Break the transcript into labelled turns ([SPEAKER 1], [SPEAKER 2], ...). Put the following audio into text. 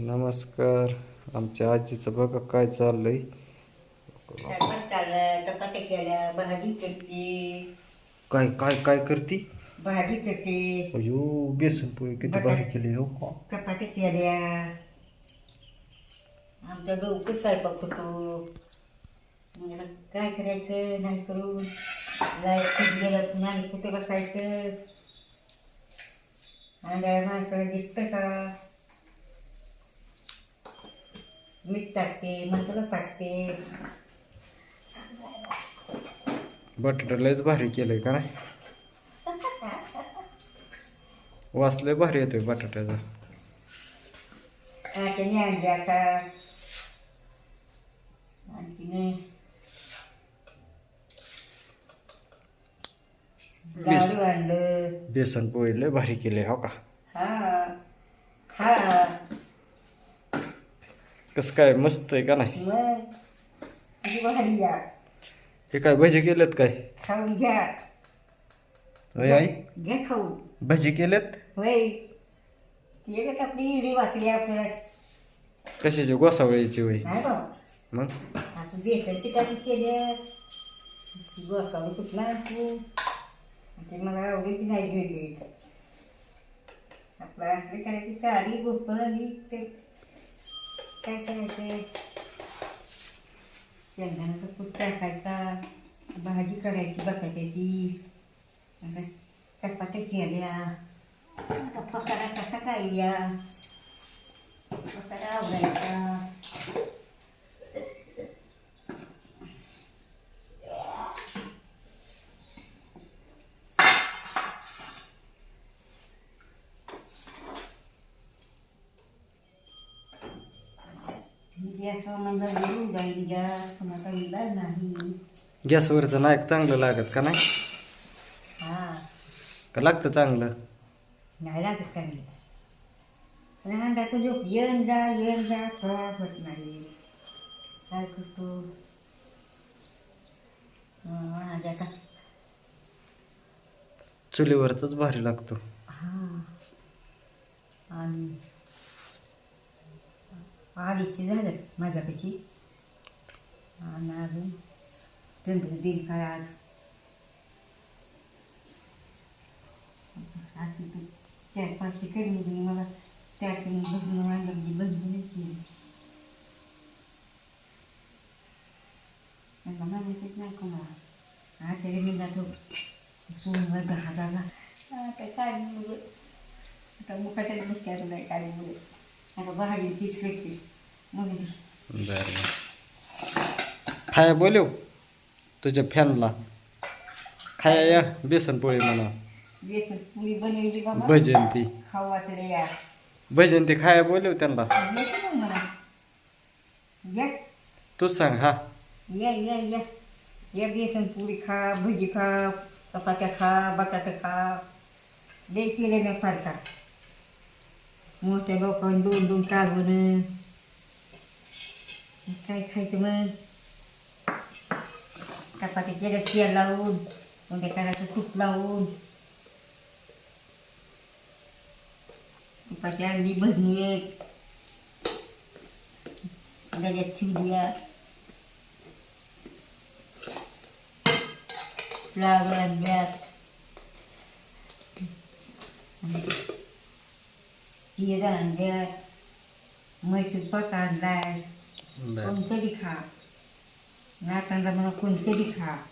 [SPEAKER 1] नमस्कार. आमच्या आजीचं बघा काय चाललंय.
[SPEAKER 2] चपात्या केल्या भाजी करते
[SPEAKER 1] काय काय काय करती?
[SPEAKER 2] भाजी करते
[SPEAKER 1] अयो बेसन पोळी किती भारी केली हो
[SPEAKER 2] चपात्या केल्या. आमच्या डोकं स्वयंपाक होतो. मग आता काय करायचं? नाही करून. लाइट गेलं नाही कुठे बसायचं. आंधळ्या माणसाला दिसतं का? मीठ टाकते मसाला टाकते.
[SPEAKER 1] बटाटा लयच भारी केलंय का नाही? वास लय भारी येतोय बटाट्याचा.
[SPEAKER 2] त्याने आणले आता.
[SPEAKER 1] बेसन पोळी लय भारी केली हो का?
[SPEAKER 2] हा.
[SPEAKER 1] कसं काय मस्त आहे का नाही?
[SPEAKER 2] मग घ्या
[SPEAKER 1] हे काय भजी केलेत काय?
[SPEAKER 2] खाऊन घ्या
[SPEAKER 1] होय आई?
[SPEAKER 2] घे खाऊ
[SPEAKER 1] भजी केलेत?
[SPEAKER 2] होय ती आपली हिरी वाकडी आपल्याला
[SPEAKER 1] कशाची? गोसावळीची होय. मग?
[SPEAKER 2] आता बेसनची काठी केल्या गोसावळी कुठला आणतो ते मला आवडीची नाही गेली आपलं असली करायची साडी गोष्ट आली ते काय करायचं शेंगदाण्याचा कूट टाकायचा भाजी करायची बटाट्याची. आता चपात्या केल्या. आता पसारा कसा काय या पसारा आवडायचा. गॅसवर जाईल गॅस कोणाचा इलाज नाही
[SPEAKER 1] गॅसवरचं नाही चांगलं लागत का नाही?
[SPEAKER 2] हा
[SPEAKER 1] का लागतं चांगलं?
[SPEAKER 2] नाही लागत चांगली तो झोप येऊन जा येऊन जा होत नाही. काय करतो? आता
[SPEAKER 1] चुलीवरच भारी लागतो.
[SPEAKER 2] हा. आणि अडीचशे झालं माझ्यापाशी आणि अजून तंत्र दिन काय आज आता तू चार पाचशे कमी दिली मला त्यातून बसून आणलं नाही केली त्यांना माहितीच नाही कोणाला आता मी जातो सोनवर दहा झाला आता काय मुलं आता मुखाच्याच बसते आता नाही काय मुलं आता भाजी तीच भेटते
[SPEAKER 1] बरं खाया बोलव तुझ्या फॅनला. खाया या बेसन पोळी म्हणा.
[SPEAKER 2] बेसन बनवली बाबा.
[SPEAKER 1] भजन ती.
[SPEAKER 2] खावा तरी या.
[SPEAKER 1] भजन ती खाया बोलव त्यांना. तूच सांग हा.
[SPEAKER 2] या या या. या बेसन पुरी खा भजी खा चपात्या खा बटाटा खा. लय केले नाही फारका मोठ्या लोकांनी दोन दोन काढून kai kai teman kapag kaya kaya laun hindi ka nakukup laun Pasal di berniat Ada dia tu dia Lawan dia Dia kan dia Mereka pakan lain कधी खा. नाकांना म्हणा कोण कधी खा.